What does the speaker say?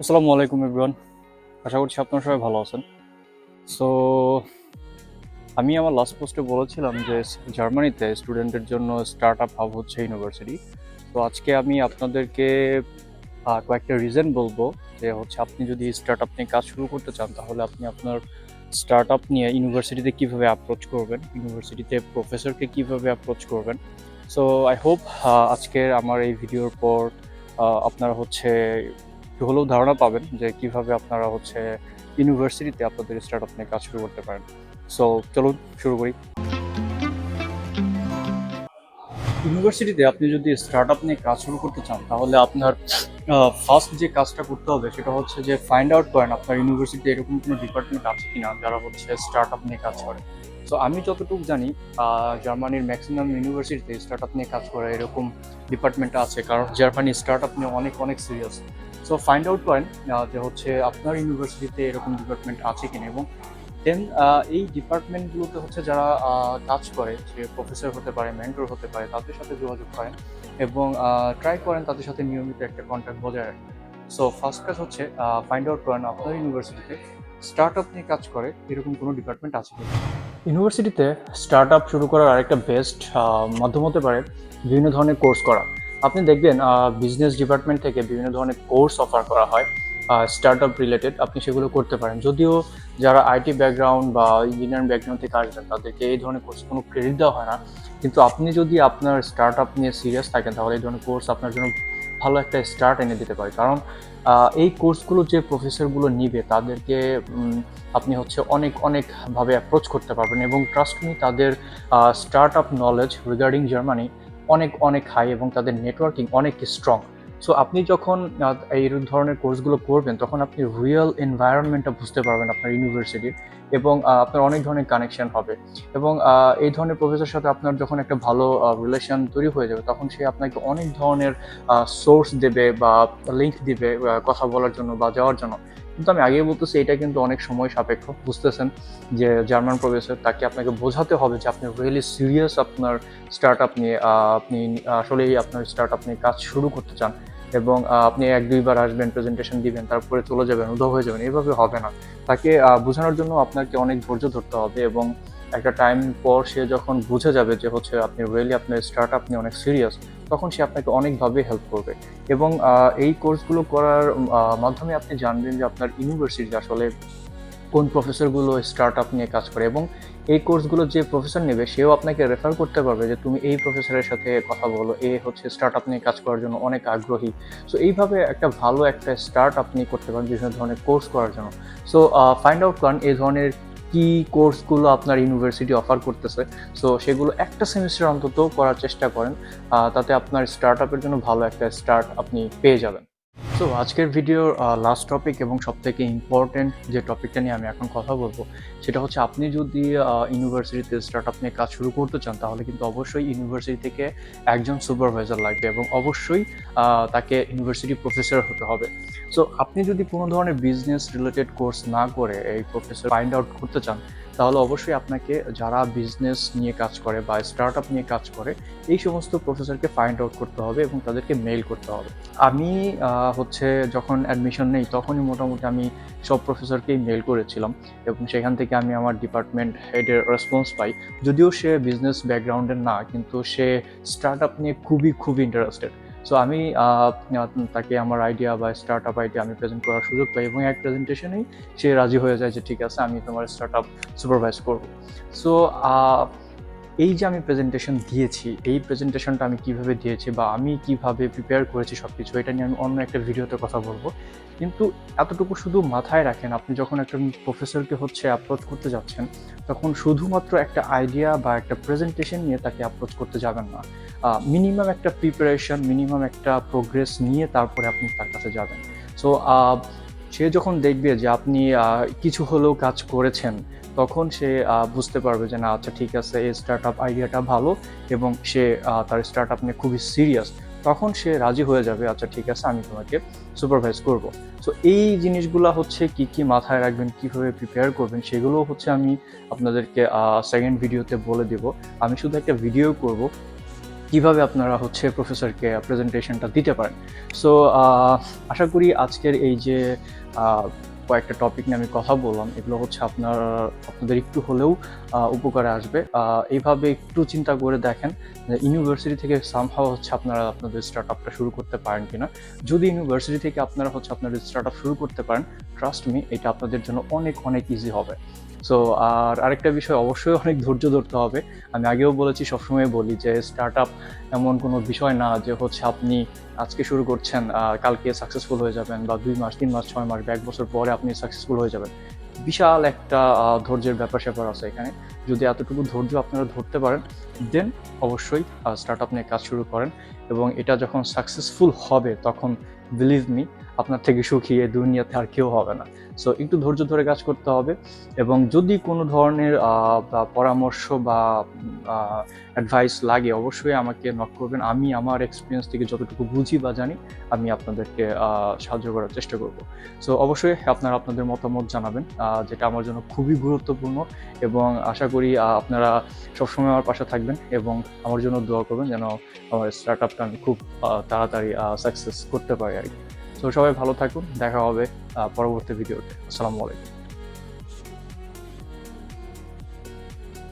আসসালামু আলাইকুম এভরিওয়ান আশা করছি আপনারা সবাই ভালো আছেন। সো আমি আমার লাস্ট পোস্টে বলেছিলাম যে জার্মানিতে স্টুডেন্টের জন্য স্টার্ট আপ হাব হচ্ছে ইউনিভার্সিটি তো আজকে আমি আপনাদেরকে কয়েকটা রিজন বলব যে হচ্ছে আপনি যদি স্টার্ট আপ নিয়ে কাজ শুরু করতে চান, তাহলে আপনি আপনার স্টার্ট আপ নিয়ে ইউনিভার্সিটিতে কীভাবে অ্যাপ্রোচ করবেন ইউনিভার্সিটিতে প্রফেসরকে কীভাবে অ্যাপ্রোচ করবেন। সো আই হোপ আজকের আমার এই ভিডিওর পর আপনারা হচ্ছে একটু হলেও ধারণা পাবেন যে কীভাবে আপনারা হচ্ছে ইউনিভার্সিটিতে আপনাদের স্টার্ট আপ নিয়ে কাজ শুরু করতে পারেন। সো চলুন শুরু করি। ইউনিভার্সিটিতে আপনি যদি স্টার্ট আপ নিয়ে কাজ শুরু করতে চান, তাহলে আপনার ফার্স্ট যে কাজটা করতে হবে সেটা হচ্ছে যে ফাইন্ড আউট করেন আপনার ইউনিভার্সিটিতে এরকম কোনো ডিপার্টমেন্ট আছে কিনা যারা হচ্ছে স্টার্ট আপ নিয়ে কাজ করে। তো আমি যতটুকু জানি জার্মানির ম্যাক্সিমাম ইউনিভার্সিটিতে স্টার্ট আপ নিয়ে কাজ করে এরকম ডিপার্টমেন্ট আছে। কারণ জার্মানি স্টার্ট আপ নিয়ে অনেক অনেক সিরিয়াস সো ফাইন্ড আউট করেন যে হচ্ছে আপনার ইউনিভার্সিটিতে এরকম ডিপার্টমেন্ট আছে কিনা এবং দেন এই ডিপার্টমেন্টগুলোতে হচ্ছে যারা কাজ করে, যে প্রফেসর হতে পারে মেন্টর হতে পারে, তাদের সাথে যোগাযোগ করেন এবং ট্রাই করেন তাদের সাথে নিয়মিত একটা কন্ট্যাক্ট বজায় রাখেন সো ফার্স্ট কাজ হচ্ছে ফাইন্ড আউট করেন আপনার ইউনিভার্সিটিতে স্টার্ট আপ নিয়ে কাজ করে, এরকম কোনো ডিপার্টমেন্ট আছে কিনা। ইউনিভার্সিটিতে স্টার্ট আপ শুরু করার আরেকটা বেস্ট মাধ্যম হতে পারে বিভিন্ন ধরনের কোর্স করা। আপনি দেখবেন বিজনেস ডিপার্টমেন্ট থেকে বিভিন্ন ধরনের কোর্স অফার করা হয় স্টার্ট আপ রিলেটেড আপনি সেগুলো করতে পারেন। যদিও যারা আইটি ব্যাকগ্রাউন্ড বা ইঞ্জিনিয়ারিং ব্যাকগ্রাউন্ড থেকে আসবেন, তাদেরকে এই ধরনের কোর্স কোনো ক্রেডিট দেওয়া হয় না। কিন্তু আপনি যদি আপনার স্টার্ট আপ নিয়ে সিরিয়াস থাকেন, তাহলে এই ধরনের কোর্স আপনার জন্য ভালো একটা স্টার্ট এনে দিতে পারে। কারণ এই কোর্সগুলো যে প্রফেসরগুলো নিবে, তাদেরকে আপনি হচ্ছে অনেক অনেকভাবে অ্যাপ্রোচ করতে পারবেন এবং ট্রাস্ট মি তাদের start up knowledge regarding Germany অনেক অনেক হাই এবং তাদের নেটওয়ার্কিং অনেক স্ট্রং সো আপনি যখন এই ধরনের কোর্সগুলো করবেন, তখন আপনি রিয়েল এনভায়রনমেন্টটা বুঝতে পারবেন আপনার ইউনিভার্সিটির এবং আপনার অনেক ধরনের কানেকশন হবে এবং এই ধরনের প্রফেসরের সাথে আপনার যখন একটা ভালো রিলেশন তৈরি হয়ে যাবে, তখন সে আপনাকে অনেক ধরনের সোর্স দেবে বা লিঙ্ক দিবে কথা বলার জন্য বা যাওয়ার জন্য। কিন্তু আমি আগেই বলতেছি, এটা কিন্তু অনেক সময় সাপেক্ষ। বুঝতেছেন যে জার্মান প্রফেসর তাকে আপনাকে বোঝাতে হবে যে আপনি রিয়েলি সিরিয়াস আপনার স্টার্ট আপ নিয়ে আপনি আসলেই আপনার স্টার্ট আপ নিয়ে কাজ শুরু করতে চান এবং আপনি এক দুইবার আসবেন প্রেজেন্টেশন দিবেন, তারপরে চলে যাবেন, উধাও হয়ে যাবেন, এভাবে হবে না। তাকে বোঝানোর জন্য আপনাকে অনেক ধৈর্য ধরতে হবে এবং একটা টাইম পর সে যখন বুঝে যাবে যে হচ্ছে আপনি রিয়েলি আপনার স্টার্ট আপ নিয়ে অনেক সিরিয়াস তখন সে আপনাকে অনেকভাবে হেল্প করবে। এবং এই কোর্সগুলো করার মাধ্যমে আপনি জানবেন যে আপনার ইউনিভার্সিটি আসলে কোন প্রফেসরগুলো স্টার্ট আপ নিয়ে কাজ করে এবং এই কোর্সগুলো যে প্রফেসর নেবে, সেও আপনাকে রেফার করতে পারবে যে তুমি এই প্রফেসরের সাথে কথা বলো, এ হচ্ছে স্টার্ট আপ নিয়ে কাজ করার জন্য অনেক আগ্রহী। সো এইভাবে একটা ভালো একটা স্টার্ট আপনি করতে পারেন বিভিন্ন ধরনের কোর্স করার জন্য। সো ফাইন্ড আউট করেন এই ধরনের কি কোর্সগুলো আপনার ইউনিভার্সিটি অফার করতেছে। সো সেগুলো একটা সেমিস্টার অন্তত করার চেষ্টা করেন। তাতে আপনার স্টার্ট আপের জন্য ভালো একটা স্টার্ট আপনি পেয়ে যাবেন। সো আজকের ভিডিওর লাস্ট টপিক এবং সবথেকে ইম্পর্টেন্ট যে টপিকটা নিয়ে আমি এখন কথা বলব, সেটা হচ্ছে আপনি যদি ইউনিভার্সিটিতে স্টার্ট আপ নিয়ে কাজ শুরু করতে চান, তাহলে কিন্তু অবশ্যই ইউনিভার্সিটি থেকে একজন সুপারভাইজার লাগবে এবং অবশ্যই তাকে ইউনিভার্সিটি প্রফেসর হতে হবে। সো আপনি যদি কোনো ধরনের বিজনেস রিলেটেড কোর্স না করে এই প্রফেসর ফাইন্ড আউট করতে চান তাহলে অবশ্যই আপনাকে যারা বিজনেস নিয়ে কাজ করে বা স্টার্ট নিয়ে কাজ করে, এই সমস্ত প্রফেসরকে ফাইন্ড আউট করতে হবে এবং তাদেরকে মেইল করতে হবে। আমি হচ্ছে যখন অ্যাডমিশন নেই, তখনই মোটামুটি আমি সব প্রফেসরকেই মেল করেছিলাম এবং সেখান থেকে আমি আমার ডিপার্টমেন্ট হেডের রেসপন্স পাই। যদিও সে বিজনেস ব্যাকগ্রাউন্ডের না, কিন্তু সে স্টার্ট নিয়ে খুবই খুবই ইন্টারেস্টেড সো আমি তাকে আমার আইডিয়া বা স্টার্ট আপ আইডিয়া আমি প্রেজেন্ট করার সুযোগ পাই এবং এক প্রেজেন্টেশনেই সে রাজি হয়ে যায় যে ঠিক আছে, আমি তোমার স্টার্ট আপ সুপারভাইজ করব সো এই যে আমি প্রেজেন্টেশন দিয়েছি, এই প্রেজেন্টেশনটা আমি কীভাবে দিয়েছি বা আমি কীভাবে প্রিপেয়ার করেছি সব কিছু এটা নিয়ে আমি অন্য একটা ভিডিওতে কথা বলব। কিন্তু এতটুকু শুধু মাথায় রাখেন, আপনি যখন একটা প্রফেসরকে হচ্ছে অ্যাপ্রোচ করতে যাচ্ছেন, তখন শুধুমাত্র একটা আইডিয়া বা একটা প্রেজেন্টেশন নিয়ে তাকে অ্যাপ্রোচ করতে যাবেন না। মিনিমাম একটা প্রিপারেশন মিনিমাম একটা প্রোগ্রেস নিয়ে তারপরে আপনি তার কাছে যাবেন। সো সে যখন দেখবে যে আপনি কিছু হলেও কাজ করেছেন, তখন সে বুঝতে পারবে যে না আচ্ছা ঠিক আছে, এই স্টার্ট আপ আইডিয়াটা ভালো এবং সে তার স্টার্ট আপ নিয়ে খুবই সিরিয়াস তখন সে রাজি হয়ে যাবে আচ্ছা ঠিক আছে, আমি তোমাকে সুপারভাইজ করব। সো এই জিনিসগুলো হচ্ছে কি কি মাথায় রাখবেন, কীভাবে প্রিপেয়ার করবেন সেগুলো হচ্ছে আমি আপনাদেরকে সেকেন্ড ভিডিওতে বলে দেব। আমি শুধু একটা ভিডিও করব কীভাবে আপনারা হচ্ছে প্রফেসরকে প্রেজেন্টেশনটা দিতে পারেন? সো আশা করি আজকের এই যে কয়েকটা টপিক নিয়ে আমি কথা বললাম, এগুলো হচ্ছে আপনার, আপনাদের একটু হলেও উপকারে আসবে। এইভাবে একটু চিন্তা করে দেখেন যে ইউনিভার্সিটি থেকে সামহাও হচ্ছে আপনারা আপনাদের স্টার্ট আপটা শুরু করতে পারেন কিনা। যদি ইউনিভার্সিটি থেকে আপনারা হচ্ছে আপনাদের স্টার্ট আপ শুরু করতে পারেন ট্রাস্ট মি এটা আপনাদের জন্য অনেক অনেক ইজি হবে। সো আর আরেকটা বিষয় অবশ্যই অনেক ধৈর্য ধরতে হবে। আমি আগেও বলেছি, সবসময় বলি যে স্টার্ট আপ এমন কোনো বিষয় না যে হচ্ছে আপনি আজকে শুরু করছেন কালকে সাকসেসফুল হয়ে যাবেন বা দুই মাস, তিন মাস, ছয় মাস এক বছর পরে আপনি সাকসেসফুল হয়ে যাবেন। বিশাল একটা ধৈর্যের ব্যাপার স্যাপার আছে এখানে। যদি এতটুকু ধৈর্য আপনারা ধরতে পারেন দেন অবশ্যই স্টার্ট আপ নিয়ে কাজ শুরু করেন এবং এটা যখন সাকসেসফুল হবে তখন বিলিভ মি আপনার থেকে সুখী এই দুনিয়াতে আর কেউ হবে না। সো একটু ধৈর্য ধরে কাজ করতে হবে এবং যদি কোনো ধরনের পরামর্শ বা অ্যাডভাইস লাগে, অবশ্যই আমাকে নক করবেন। আমি আমার এক্সপিরিয়েন্স থেকে যতটুকু বুঝি বা জানি, আমি আপনাদেরকে সাহায্য করার চেষ্টা করব। সো অবশ্যই আপনারা আপনাদের মতামত জানাবেন যেটা আমার জন্য খুবই গুরুত্বপূর্ণ এবং আশা করি আপনারা সবসময় আমার পাশে থাকবেন এবং আমার জন্য দোয়া করবেন যেন আমার স্টার্ট আপটা আমি খুব তাড়াতাড়ি সাকসেস করতে পারি আর কি। তো সবাই ভালো থাকুন দেখা হবে পরবর্তী ভিডিওতে। আসসালামু আলাইকুম।